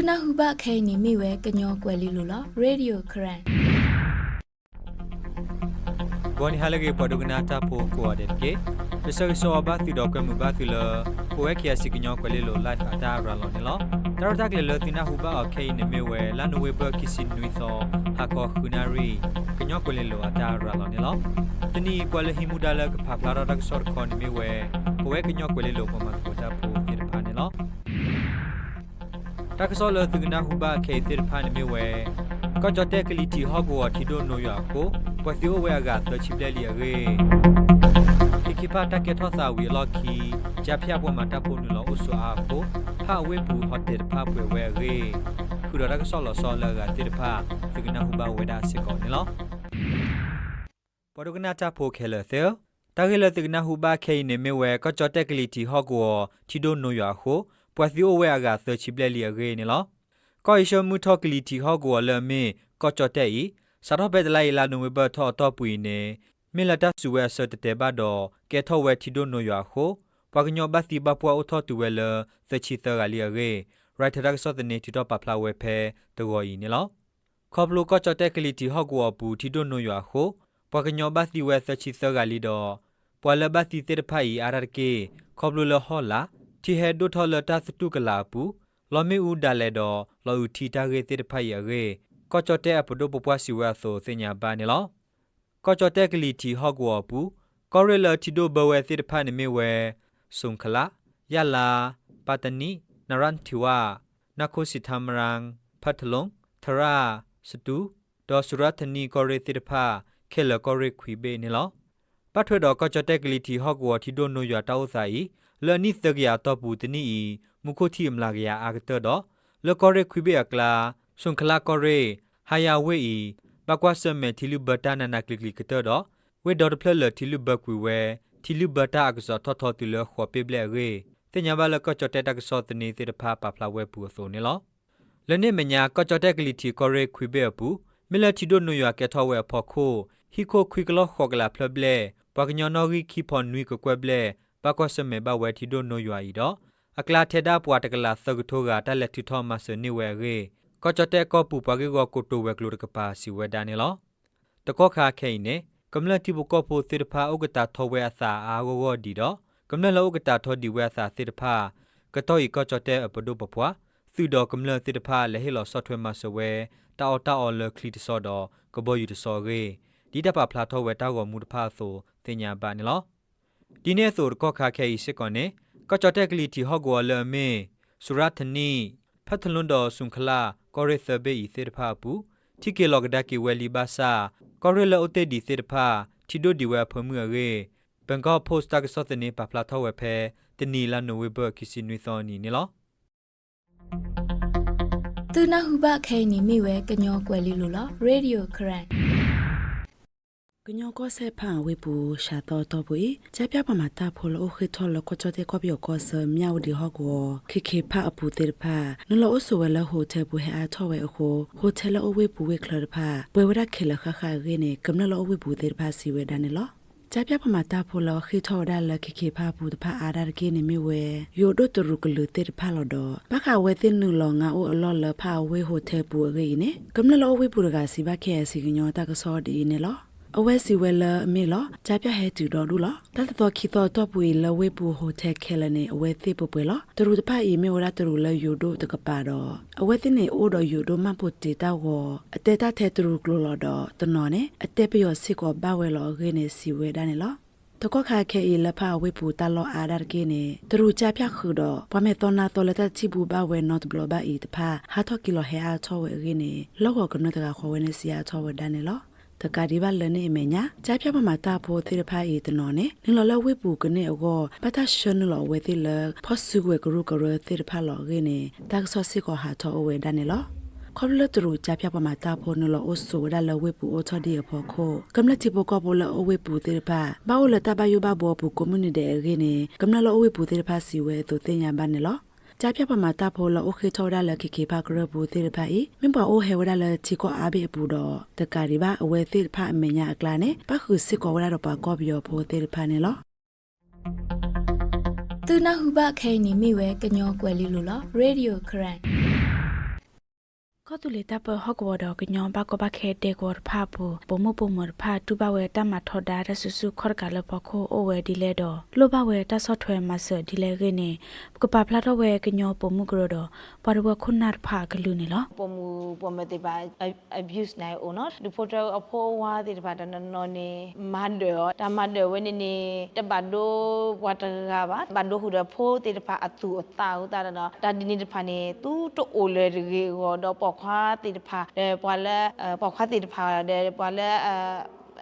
သူနာဟုဘခဲနီမိဝဲကညောကွယ်လီလိုလားရေဒီယိုခရန်ဂွန်ဟလကေပဒုကနာတာပိုကိုအဒက်ကေပစရဆောဘာသီဒေါကမူဘာသီလပိုဝဲကီယစီကညောကွယ်လီလိုလိုက်အတာရလောနီလောတရတကလေလသီနာဟုဘခဲနီမိဝဲလန်ဝေဘကီစင်နွီသောဟာကောခုနာရီကညောကွယ်လီလိုအတာရလောနီလောတနီကွယ်လီဟီမူဒါလကဖာကလာရဒကဆော်ခွန်မိဝဲပိုဝဲကညောကွယ်လီလိုပမတ်ကိုတာပိုပြပန်နီလော တာကစောလသကနာဟုဘာခေတိဖာနမီဝဲကောကြတဲ့ကလီတီဟော့ကိုအထီတို့နိုရကိုပသီဝဲကတချိပလက်လီရေခိခိပါတကေထောသာဝီလော်ခီဂျာဖျက်ပေါ်မှာတပ်ဖို့နူလောအုဆူအားကိုဖာဝဲဘူးဟော့တေဖာပွဲဝဲရေခုရကဆောလဆောလကတေဖာသကနာဟုဘာဝဲဒါစကောနီလောပဒုကနာချဖိုခဲလသေတာဂေလသကနာဟုဘာခေနေမေဝဲကောကြတဲ့ကလီတီဟော့ကိုအထီတို့နိုရကို ပွက်သီအိုဝဲကဆချီပလက်လီအဂေနီလောကော်ရှောမူထော့ကလီတီဟော့ကိုအလမင်းကော့ချော့တဲ့ဤစာတော့ပဲတလိုက်လာနိုဝဘထော့တော့ပူနေမင်လာတဆူဝဲဆတ်တဲ့ဘတော့ကဲထော့ဝဲတီဒိုနိုရွာခိုပကညောဘတ်တီဘပွားအထော့တူဝဲလဆချီတရလီအဂေရိုက်တာကဆော့တဲ့နေတီတော့ပပလာဝဲဖဲတော်ရီနီလောခေါပလိုကော့ချော့တဲ့ကလီတီဟော့ကိုအပူတီဒိုနိုရွာခိုပကညောဘတ်တီဝဲဆချီဆဂါလီတော့ပွာလဘတ်တီတဲ့ဖိုင်အာရကေခေါပလိုလဟောလာ တီဟဲဒိုထော်လတာစတုကလာပူလော်မီဦးဒါလေတော့လော်ဦးထီတာရေတေတဖတ်ရရေကော့ချော့တဲအပဒိုပပွားစီဝါဆိုစညာပါနေလောကော့ချော့တဲကလီတီဟော့ဂဝပူကော်ရလာတီဒိုဘဝဲတေတဖတ်နေမီဝဲဆုံခလာယလာပတနီနရန်တီဝါနခိုစီသမရန်ဖတ်လုံသရာစတူဒေါ်စရသနီကော်ရီတေတဖတ်ခဲလကော်ရီခွီဘေနေလောပတ်ထွက်တော့ကော့ချော့တဲကလီတီဟော့ဂဝတီဒိုနိုယတာဥစာဤ လနိသကရတော့ပူတနီမုခိုတီမလာကရအာဂတတော့လကောရီခွီဘေအကလာဆုံခလာကောရီဟာယာဝေဤဘကွာဆမဲတီလူဘတာနာနာကလကလကတတော့ဝေဒေါ်ဖလလတီလူဘကွေဝဲတီလူဘတာအကစောထောထောတီလခေါ်ပေဘလက်ရေတင်ညာဘလကချတဲ့တကစောတနေတေတဖာပပလာဝဲပူဆိုနေလောလနေမညာကချတဲ့ကလီတီကောရဲခွေဘေပူမီလတီဒိုနူယာကထောဝဲဖော်ခိုဟီခိုခွေကလောခေါကလာဖလဘလေပကညောနော်ဂီခီဖွန်နွီကကွဲဘလေ ပကော့စမေဘဝဲတီဒိုနိုယွာဤတော့အကလာထေတာပွာတကလာသကထောကတလက်တီထောမဆနိဝဲရေကောချတဲ့ကောပူပကေကောကိုတိုဝဲကလိုတကပါစီဝဲဒါနေလောတကောခါခိနေကမ္လတိဘကောဖိုသေတဖာဥကတာထောဝဲအစာအာဂောဂောဒီတော့ကမ္လလောဥကတာထောဒီဝဲအစာသေတဖာကတောဤကောချတဲ့အပဒုပပွားသုတော်ကမ္လသေတဖာလဟေလောဆော့ထွဲမဆဝဲတောက်တောက်လခလီတဆော့တော့ကဘောယူတဆော့ရေဒီတပဖလာထောဝဲတောက်ကောမူတဖာဆိုတင်ညာပါနေလော ဒီနေ့ဆိုတော့ခါခဲဤစစ်ကောနေကကြတဲ့ကလီတီဟော့ကောလမေဆူရတ်နီဖတ်ထလွန်တော်ဆုန်ခလာကောရသဘေဤသေတဖာပူတီကေလောကဒကီဝဲလီဘာစာကောရလောအတေဒီသေတဖာတီဒိုဒီဝဲဖမှုရေဘန်ကော့ပို့စတက်ဆော့တနေပပလာထောဝဲဖဲတနီလာနိုဝေဘကီစီနွေသောနီနီလောသူနာဟုဘခဲနေမိဝဲကညောကွယ်လီလိုလားရေဒီယိုခရန် ကညောကောဆေဖန်ဝေပူရှာတော်တော်ပွေကြပြပမာတာဖိုလိုခိထောလကိုချတဲ့ကောပြောကောဆမြောက်ဒီဟောကောခိခိဖအပူတေဖာနလောအဆဝဲလဟိုတယ်ပူဟဲအထောဝဲအခုဟိုတယ်လအဝေပူဝေခလဖာဘွေဝရခေလခခရေနေကမ္နလောအဝေပူတေဖာစီဝဲဒန်လောကြပြပမာတာဖိုလောခိထောဒါလခိခိဖာပူတဖာအာရကေနေမီဝဲယိုဒိုတရုကလူတေဖာလောဒဘခဝဲတင်နူလောငါအိုအလောလဖာဝေဟိုတယ်ပူရေနေကမ္နလောအဝေပူရကစီဘခဲစီကညောတကစောဒီနေလော အဝဲစီဝဲလအမေလောကြပြဟဲတူတော်လူလောတတ်တော်ခီတော်တော့ပွေလဝဲပူဟိုတယ်ခဲလနေအဝဲသိပပွေလောတရူတဖတ်အီမေဝရတရူလယူဒိုတကပါတော့အဝဲသိနေအိုတော်ယူဒိုမပုတ်တေတောက်ကိုအတေတထဲတရူကလိုလောတော့တနော်နဲ့အတေပယောစစ်ကောဘဝဲလောခင်းနေစီဝဲဒါနေလောတကောခါခဲဤလဖဝိပူတလောအာဒရကေနေတရူကြပြခုတော့ပမေတောနာတောလတချိဘူးဘဝဲနော့ဘလဘဤတဖာဟာတော့ကီလိုဟဲအားချောဝဲရင်းနေလောကကနတကခေါ်ဝဲနေစီအားချောဝဲဒါနေလော တကဒီဘလနေအမေညာကြားပြပမှာတာဖို့သေဖာဤတနော်နဲ့နင်လောလဝိပူကနေအောပတရှနလောဝဲတိလဖော့ဆုဝဲကရုကရသေဖာလောရင်းနေတက်ဆော့စစ်ကောဟာထောအဝဲဒါနေလောခေါပလတရူကြပြပမှာတာဖို့နလောအဆူဒါလဝိပူအချဒီဖို့ခိုကမ္လတိဘကောဘလအဝိပူသေဖာဘာဝလတဘယဘဘောပူကွန်မြူနီတီရင်းနေကမ္လလောအဝိပူသေဖာစီဝဲသူတင်ညာပါနေလော ကြပြပမာတာဖိုလအိုခေထောဒါလခိခေဖာကရဘူတေဖာဤမင်ပါအိုဟေဝဒါလချီကိုအာဘေပူတော့တကာရီဘာအဝဲသေဖာအမေညာအကလာနဲ့ပခုစစ်ကောဝဒါတော့ပါကောပြောဖိုတေဖာနေလောသူနာဟုဘခဲနေမိဝဲကညောကွယ်လီလိုလားရေဒီယိုခရန် ကောတူလေတပ်ပဟော့ကောဒကညောဘကဘခဲတေကောဖာပူဘမပမဖာတူဘဝဲတမထောဒါရဆူဆူခေါကလပခိုအိုဝဲဒီလေတော့လိုဘဝဲတဆော့ထွဲမဆဒီလေကနေကပပလာတော့ဝဲကညောပမှုကရတော့ပရဝခုနာဖာကလူနေလောပမူပမတေပါ abuse နိုင်အောင်နော်ဒီဖိုတိုအဖိုးဝါဒီပါတနနော်နေမန်ဒေတမန်ဒေဝနေနေတဘဒိုဝတ်တကပါဘန်ဒိုဟူဒဖိုးတေတပါအတူအတာဟူတာနော်တာဒီနေတဖာနေတူတိုအိုလေရေကိုတော့ပေါခွာတေတဖာအဲပွာလဲပေါခွာတေတဖာတဲ့ပွာလဲ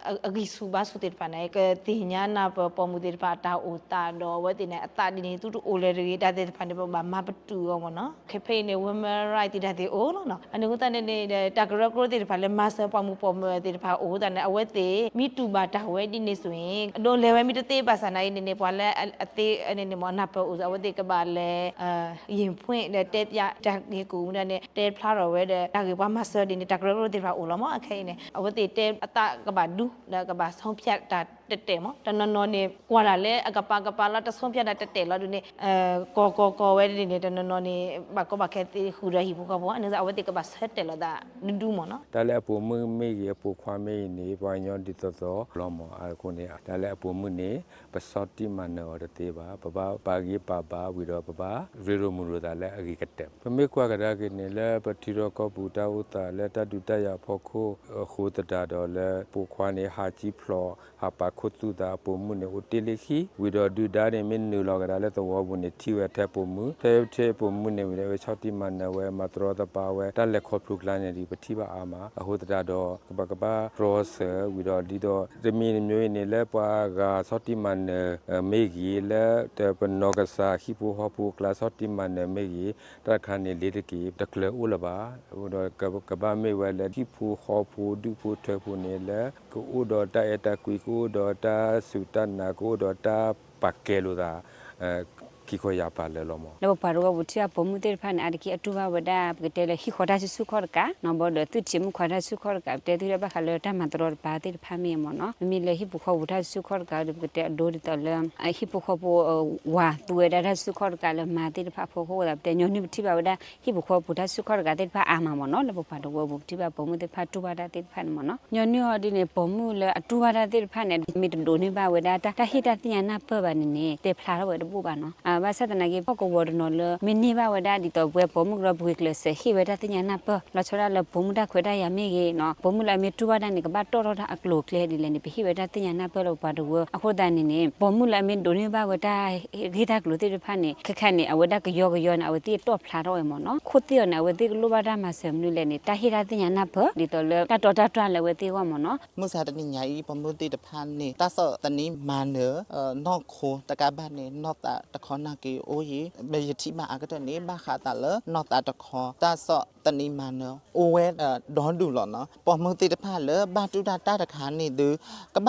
အဲအဂိစုဘာစုတေပါနေကတင်ညာနာပပမှုတေပါတာအိုတာတော့ဝဲတင်နေအတာဒီနေတူတူအိုလေရီတာတေဖန်တေပါမပတူရောမနော်ခေဖေးနေ women right တေတေအိုလို့နော်အနေကတနေနေတာဂရကရိုတေပါလေမဆာပမှုပမှုတေပါအိုတာနေအဝဲတေမိတူပါတာဝဲဒီနေဆိုရင်အတော့လေဝဲမိတတေပါဆာနိုင်နေနေပွာလဲအသေးအနေနေမနာပအိုအဝဲတေကပါလဲအရင်ဖွင့်တဲ့တဲပြတက်ဒီကူနဲ့တဲဖដែលកបាសងភ្ជាត់តា တဂရကရိုတေပါအိုလောမအခဲနေအဝဲတေတဲအတာကပါဒူဒါကဘာဆုံးဖြတ်တာတက်တယ်မတနနော်နေကွာလာလဲအကပါကပါလာတဆုံးဖြတ်တာတက်တယ်လို့ဒီနေ့အဲကောကောကောဝဲဒီနေ့တနနော်နေဘာကဘာခဲတီခူရဟီဘူကဘောအနေစားအဝတိကဘာဆက်တယ်လို့ဒါနူးဒူးမနော်ဒါလည်းအပူမှုမေရပူခွာမေနေပွားညောဒီတော်တော်လောမအခုနေဒါလည်းအပူမှုနေပစောတိမနောရတေပါပပပါကြီးပါပါဝီတော့ပပရီရိုမူရဒါလည်းအဂိကတက်ပမေကွာကဒါကနေလည်းပတိရောကဘူတာဥတာလည်းတတုတရဖို့ခိုခိုတတာတော့လည်းပူခွာနေဟာကြီးဖလောဟာပါခုတုတာပူမှုနေဥတီလိခိဝီတော့ဒူဒါနေမင်းနူလောကဒါလည်းတော့ဘူးနေတီဝဲတဲ့ပူမှုတဲ့တဲ့ပူမှုနေဝီလည်းချောတိမနဝဲမတရောတပါဝဲတက်လက်ခေါ်ပရုကလာနေဒီပတိပါအာမအဟိုတတာတော့ကပကပ cross ဝီတော့ဒီတော့တမီမျိုးနေလဲပွားကစောတိမန်မေကြီးလဲတပနောကစာခိပူဟပူကလာစောတိမန်မေကြီးတခါနေလေတကီတကလဦးလပါဟိုတော့ကပမေဝဲလဲခိပူဟပူဒူပူထပူနေလဲကို ku udota eta kui ku udota sutan na ku udota pakelu ကိုတော့တာပကဲလို့သာအဲခိခွရပါလဲလောမော lo paru ga butia pomu ter phan ad ki atu ba wada pete le hi khoda su khor ka no bo le tu chim khoda su khor ka te tu ba khalo ta ma tro ba ter pha mi mo no mi le hi bu kho buta su khor ka de pete do ri ta le a hi bu kho bo wa tu da da su khor ka le ma ter pha pho ho da te nyo ni ti ba wada hi bu kho buta su khor ka ter pha a ma mo no le bo pa do bo ti ba pomu ter pha tu ba da ter pha mo no nyo ni ho di ne pomu le atu ba da ter pha ne mi do ni ba wada ta ta hi ta ti ya na pa ba ni ne te phla ro wa do bu ba no a ဘာစတနာကေပေါကဝဒနလမင်းနိဘဝဒဒီတော့ဘွယ်ပေါ်မှုရဘွေကလစဟိဝဒတညာနာပလချရာလဘုံဒခွေဒရမေကေနော်ဘုံမလမေတူဝဒနေကဘတော်တော်အကလိုကလေဒီလည်းနေပိဝဒတညာနာပလောပါဒဝအခုဒန်နေနေဘုံမလမေဒိုနေဘဝဒဂေဒကလိုတိဖာနေခခနေအဝဒကယောကယောနာဝတိတော့ဖလာတော့မောနော်ခုတိရနာဝတိကလိုပါဒမှာဆမ်နုလည်းနေတဟိရတညာနာပဒီတော့လတတော်တတော်လည်းဝတိဝမောနော်မုစာတနိညာဤဘုံမတိတဖာနေတဆောတနိမာနနောခိုတကဘနေနောတာတခေါနာကေအိုယေမေယတိမအကတနေမခတာလနောတာတခောတာဆော့တနိမနောအိုဝဲဒွန်ဒူလောနော်ပေါ်မတိတဖလဘာတူတာတာတခါနေသူကမ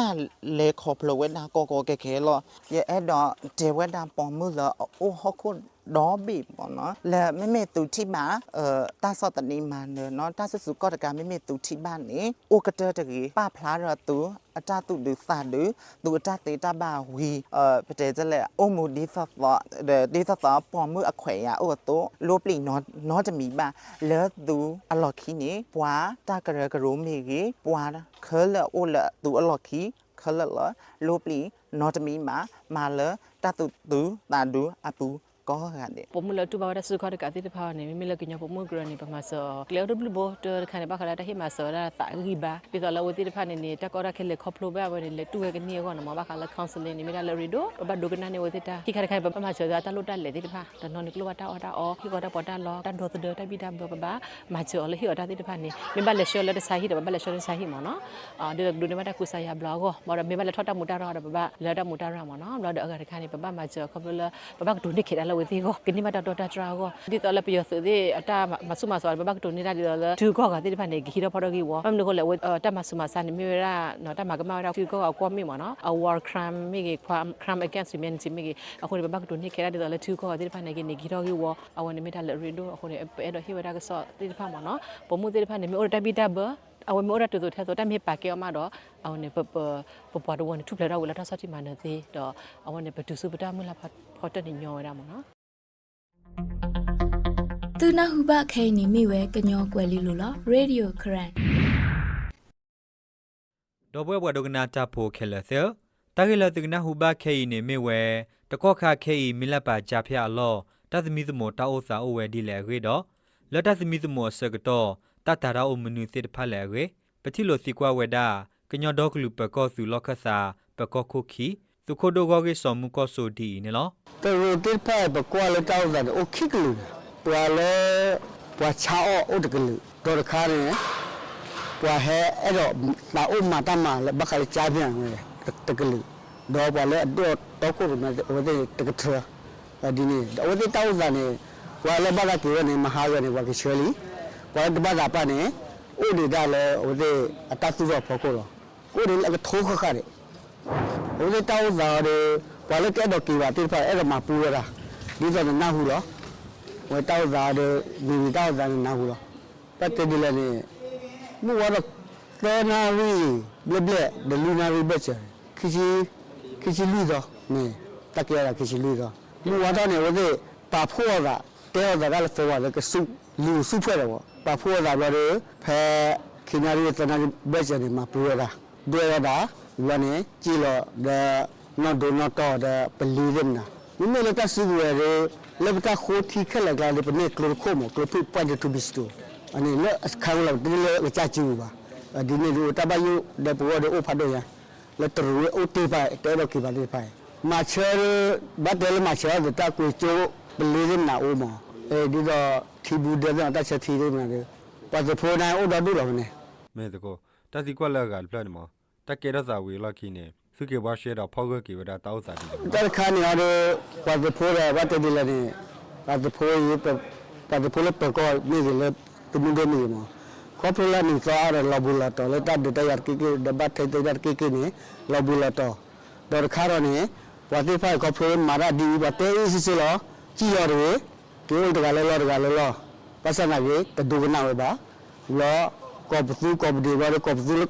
လေခောဖလဝဲနာကောကောကေခဲလောရဲ့အဲ့တော့ဒေဝဲတာပေါ်မှုလောအိုဟခု ဒေါ်ဘီပေါ့နော်လဲမေမေသူတိမာအဲတာဆော့တနေမာနော်တာဆစုကော့တကမေမေသူတိမာနေအိုကတဲတကြီးပဖလားရသူအတတုဒုသဒုသူအတတေတဘဝီအပတေဇလေအမှုဒီသသဒီသသပေါ်မှုအခွေရအိုတော့လိုပလီနောနောတမီပါလဲသူအလော်ခီနေပွာတကရကရိုမီကြီးပွာခဲလအိုလသူအလော်ခီခလလလိုပလီနောတမီမာမာလတတုဒုသဒုအပူ ကောကန်တဲ့ pomula tu bawa su kha ka ti pha ne mi la kinya pomu gra ni pa ma so clear du bo to kha ne ba khala ta hi ma so ra ta gi ba pi so la wo ti pha ne ni ta ko ra khele kho plo ba ba ne le tu we ni ko na ma ba khala counseling ni mi la ri do ba do kana ne wo ti ta ki kha kha ba ma so ta lo ta le ti pha ta no ni klo wa ta o ta o ki ko ta po ta lo ta do to ta bi ta ba ba ma so le hi o ta ti pha ni mi ba le sho le ta sa hi da ba le sho le sa hi mo no a de do ne ma ta ku sa ya blog ko ma mi ba le thot ta mu ta ra da ba ba le ta mu ta ra mo no lo da ga kha ni ba ba ma so ko lo ba ba do ni khi da la wo ti ko kini ma ta do ta tra ko di to la pi yo su di ata ma su ma so ba ba to ni da di la du ko ga ti pha ni gi do pho do gi wo am no ko le wo ta ma su ma sa ni mi ra no ta ma ga ma ra du ko ga ko mi mo no a war crime mi gi crime against humanity mi gi a ko ba ba to ni khe da di la du ko ga ti pha ni gi ni gi do gi wo a wo ni mi da le ri do a ko ni e do hi wa da ga so ti pha mo no po mu ti pha ni mi o ta bi da ba အဝမောရတူတူထဲဆိုတမေပါကေအမတော့အဝနေပပပပတော့ဝန်ထုဖလဲတော့ဝလာထဆတိမနသေးတော့အဝနေပတူစုပတာမလာဖတ်ဖတ်တဲ့ညောရမှာနော်သူနာဟုဘခဲနီမိဝဲကညောကွယ်လီလိုလားရေဒီယိုခရန်တော့ဘွဲဘွဲဒုကနာတာဖိုခဲလဆယ်တာဂေလတကနာဟူဘာခဲဤနေမေဝဲတကောခခဲဤမီလက်ပါကြဖျာလောတသမီသမောတာအိုစာအိုဝဲဒီလေရေတော့လတ်တသမီသမောဆကတော့ တတရာအုံမနုစစ်တဖလဲရေပတိလိုစီကွာဝဲဒါကညောဒေါကလူပကောစုလောက်ခဆာပကောခုခီသူခိုဒိုကောကေစောမှုကောဆိုဒီနော်တရိုတစ်ဖက်ပကွာလတောက်တာအိုခိကလူပွာလဲပွာချောအိုတကလူဒေါ်တခါနေပွာဟဲအဲ့တော့လာအိုမတမလဲဘခလချာပြန်လေတကလူဒေါ်ပွာလဲတော့တော့ကိုမဝဒေတကထရာဒီနေဝဒေတောက်တာနေပွာလဲဘကကေနေမဟာရနေဘကချွဲလီ ဝိုင်းတပတ်ကပတ်နေဥဒိတလည်းဟိုဒီအတသုရဖို့ကိုတော့ကိုဒီလည်းထိုးခခတယ်ဟိုဒီတောင်းသာတယ်ဘာလို့ကဲတော့ကြည်ပါတိဖက်အဲ့ဒါမှပူရတာဒီဆိုတော့နားဟူတော့ဝဲတောင်းသာတယ်ဒီတောင်းသာနေနားဟူတော့ပတ်တယ်လည်းနေမှုဝါတော့သေနာဝီဘလဘဒလူနာဝီဘချာခီချီခီချီလူတော့နေတက်ကြရခီချီလူတော့မှုဝါတော့နေဝဒီပါဖို့ကတဲရတာကလည်းသွားတယ်ကဆု လူစုဖွဲ့တယ်ပေါ့ပါဖို့ကလည်းဖဲခီနာရီတနာဘက်ချာနေမှာပူရတာတွေ့ရတာ wane chilo da no do no to da believe na ni me le ta su re re le ta kho thi khala ga le ne klo kho mo klo pu pa de to bisto ani le khang la de le cha chu ba di ne do ta ba yu de po de o pha do ya le tru o te pa te do ki ba le pa ma che ba de le ma che de ta ku cho believe na o mo e di do thi bu de na ta che thi de na de pa de pho na o da do lo ne မဲတကောတစီကွက်လက်ကပလတ်မောတကေရစာဝေလခိနေစုကေဘာရှေတော့ဖောက်ကကေဝဒတောက်စာဒီ dar khani ade pad phore wat dile ne pad phore ye pad phore pe ko ni le tumu de ni mo ko phore ni so are labula to le ta de ta yar ki ki de bat the te yar ki ki ni labula to dar kharo ni wat fa ko phore mara di ba te isi si lo chi yo de ki ul de ga le ဒီတကလည်းလောတကလည်းလောပတ်စံနာကြီးတဒုကနာဝပါလောကောပသူကောပဒီဝါကောပသူလော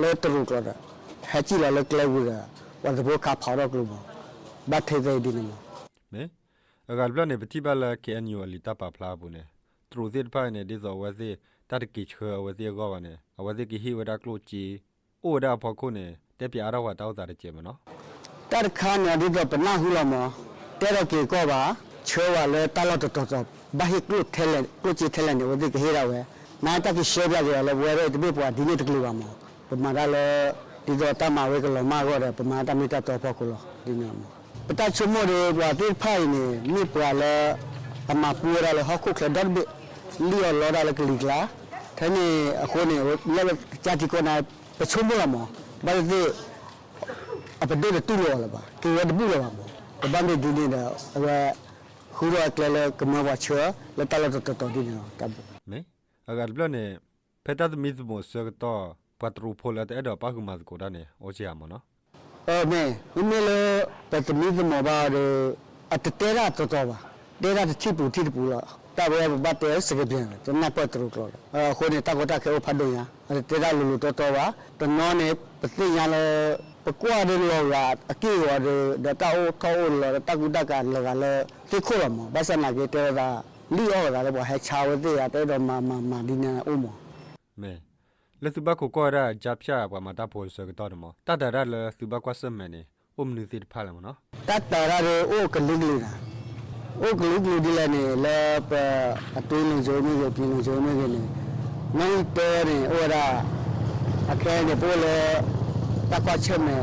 လောတရုကလာဟဲချီလာလကလဝူရာဝါတဘောခါဖော်ရကလူဘဘတ်သေးသေးဒီနမမဲအကလပလနေပတိပါလာကေအန်ယူအလီတပါဖလာဘူးနေသူတို့စစ်ဖိုင်နေဒီဇော်ဝဲစီတတ်ကိချေဝဲစီကောပါနေအဝဲစီကိဟီဝဒါကလိုချီအိုဒါဖော်ခုနေတက်ပြရတော့ဝတောက်စားတဲ့ကျေမနော်တတ်ခါနေဒီကပနာဟူလာမတဲရကေကောပါ chowa le talo to to to bahi klu thele klu chi thele ni odi ke ra we na ta ki she bya le we re tibi po di ni tiklu ba mo pe ma ra le ti do ta ma we ko lo ma go re pe ma ta mi ta to pho ko lo di ni mo pe ta chu mo re wa ti phai ni mi po le ta ma pu ra le ho ku kle dot bi li yo lo ra le kli kla thế ni ako ni le cha ti ko na pe chu mo ra mo ba ti a pe de tu lo la ba ki wa de bu lo ba mo ba mi di ni da wa ပမာတမိတတော်ဖို့ကလောဒီညမှာပတချမိုတွေဘွာတိဖိုင်နေမိပွာလဲအမပူရလဲဟခုခဒတ်ဘလီယောလောဒါလကလီကလာတနေ့အခုနေလဲကြာတီကိုနာပချုံမလားမဘာလို့အပဒေတူလောလာပါကေရဒဘူးလောပါမဘာမေဒီနေတာအဝခူရကလဲကမဝချေလဲတလတ်တော်တော်ဒီနေတာတဘမဲအဂါပလတ်နေဖက်တတ်မီဇမိုဆကတော့ပတ်ထရူဖိုလာတဲ့တော့ပါကူမတ်ကိုဒါနေအိုချီယာမနော် Eh, me, me le petmizo mo ba de atera to to ba. De ra ti pu ti pu la. Ta ba ba te se ke bien. To na pa tru klo. Eh, ko ni ta ko ta ke o pha do ya. Te ra lu lu to to ba. To no ne pa ti ya le pa kwa de lo ya. A ki wa de da ta o to o lo ta ku ta ka le ga le. Ti ko lo mo. Ba sa na ke te ra li o ga le bo ha cha we te ya te do ma ma ma di na o mo. မဲလက်စုဘကိုကောရာဂျပ်ချာပမာတာပိုဆကတော့မတတရလက်စုဘကွာစမဲနေအုံနူစစ်ဖာလမနော်တတ်တာရတဲ့အိုကလိကလီနာအိုကလိကလီဒီလည်းနေလဲပအတွင်းလုံးစုံမျိုးပြင်းလုံးစုံမျိုးကနေနိုင် တဲနေအိုရာအခဲနေပိုးလဲတက်ခွချက်မဲ့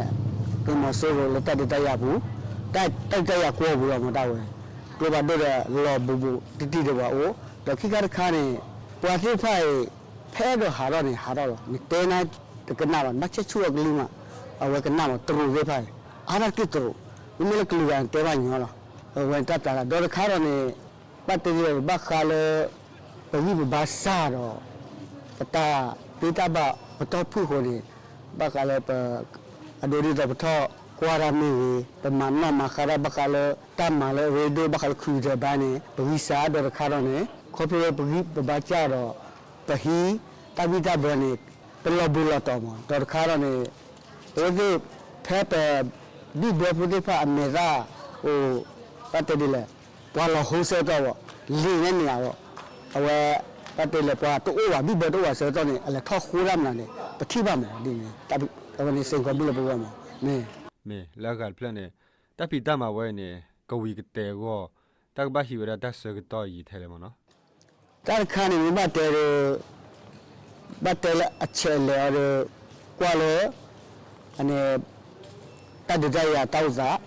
ဒီမဆိုးလို့တတ်တရဘူးတက်တက်တရကိုဘူးတော့မတော့ဘူးကိုပါတော့လောဘူဘူတီတီတော့အိုတခိကရခါနေပွားတိဖိုင်ဖဲတော့ဟာတော့နေဟာတော့နေတဲနာတကနာမချက်ချူကလေးမှာအဝကနာမတူဝေဖိုင်အားရကစ်တူမမလကလူကန်တဲပါညောလားဝင်တတ်တာဒေါ်ခါရနေပတ်တေးဘခါလေပဝိဘဘာစာတော့ပတာပိတာဘပတော်ဖူခိုလေဘခါလေပအဒိုရီတော့ပတော်ကွာရမီပမန မခါရဘခါလေတမလေရေဒိုဘခါခူတဲ့ဘာနေပဝိစာဒေါ်ခါရနေခေါ်ပြပဝိဘဘာကြတော့ပဟီတပိတာဘနေပလဘူလာတော့မဒေါ်ခါရနေအဲ့ဒီဖက်ဒီဘပဒီဖာအမေရာဟိုပတ်တယ်လေပွာလာဟိုးဆဲတော့လင်းနေနေရတော့အဝဲပတ် တိပါမယ်ဒီနေ့တပ်ပြီးတော့နေစင်ကောပြီးလို့ပြောမှာမင်းမင်းလာကပလန်နေတပ်ပြီးတမှာဝဲနေကဝီကတဲကောတက်ဘာဟီဝရတက်ဆကတော့ရထဲလေမနော်တက်ခါနေမတဲရဘတ်တဲလအချဲလေရကွာလေအနေတက်ဒရရတောက်စား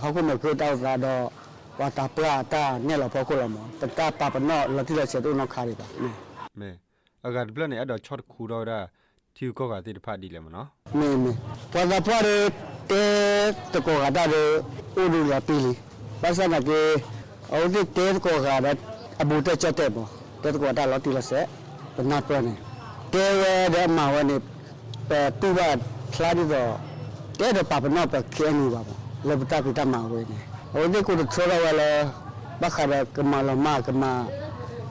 ဟောက်ခုမကိုတောက်စားတော့ဝါတာပလာတာနဲ့လောဖို့ခုလောမတကပပနောလတိရစေတော့ခါရီပါမင်းအဂတ်ပလန်နေအတော့ short ခူတော့ တာတီကောကတိတဖတ်ဒီလေမနော်မေမေပွာသာပွားရတဲတကောကတာရအိုလူလာပီလီဘာစနာကေအော်ဒီတဲကောကတာအဘူတက်ချက်တဲ့ဘောတဲကောတာလောတိလဆက်ဘနာပရနေတဲဝဲတဲ့မှာဝနေပဲတူပါခလာဒီတော့တဲတော့ပပနောပဲခဲနေပါဘောလေပတာပိတမှာဝဲနေဟိုဒီကိုတော့ဆောရဝလဲဘခရကမလမကမ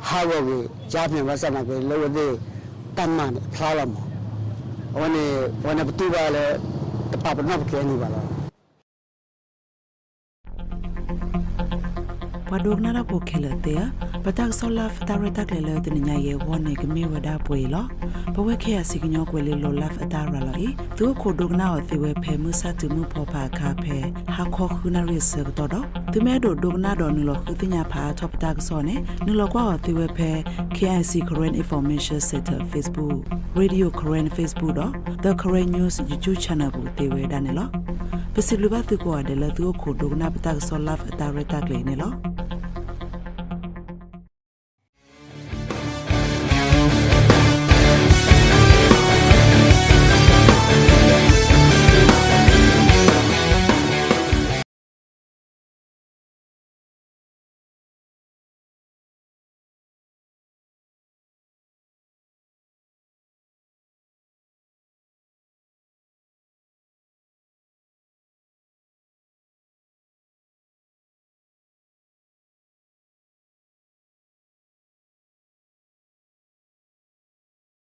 ဟာဝေဂျာပြန်ဝဆနာကေလောဝဒီတမန်ဖလာလမော wane wane betu ba le tepat benar ke ni ba la ပဒုကနာရပိုခဲလတဲ့ပတက်ဆောလာ ဖတာရတက်လေလေတနညာယေဝနေကမေဝဒပွေလောဘဝခဲရစီကညောကွေလေလောလဖတာရလာဤသူခိုဒုကနာအသေးဝဲဖဲမှုစတူမှုဖောပါခါဖဲဟာခေါခုနာရစ်စကတော့သူမဲတို့ဒုကနာတော်နုလောခုတညာဖာထောပတက်ဆောနေနုလောကွာအသေးဝဲဖဲ KIC Korean Information Center Facebook Radio Korean Facebook တော့ The Korean News YouTube channel ဘူးတေဝဲဒါနေလောပစီလူဘတ်သူကိုအတယ်လသူခိုဒုကနာပတက်ဆောလာဖတာရတက်လေနေလော